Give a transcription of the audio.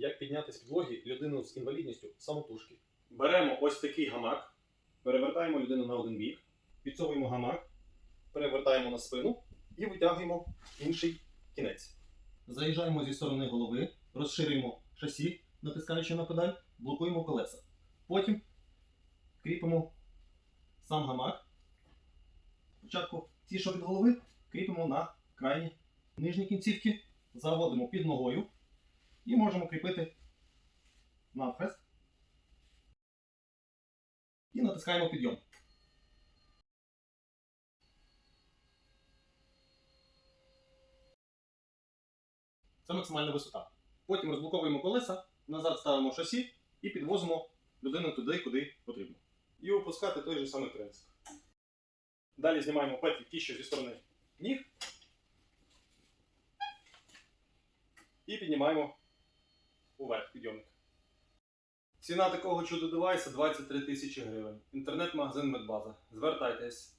Як підняти з підлоги людину з інвалідністю самотужки? Беремо ось такий гамак, перевертаємо людину на один бік, підсовуємо гамак, перевертаємо на спину і витягуємо інший кінець. Заїжджаємо зі сторони голови, розширюємо шасі, натискаючи на педаль, блокуємо колеса. Потім кріпимо сам гамак. Спочатку ті, що від голови, кріпимо на крайні нижні кінцівки, заводимо під ногою і можемо кріпити навхрест. І натискаємо підйом. Це максимальна висота. Потім розблоковуємо колеса, назад ставимо шасі і підвозимо людину туди, куди потрібно. І опускати той же самий принцип. Далі знімаємо петлі ті, зі сторони ніг. І піднімаємо уверх підйомник. Ціна такого чудо девайса 23 тисячі гривень. Інтернет-магазин Медбаза. Звертайтесь.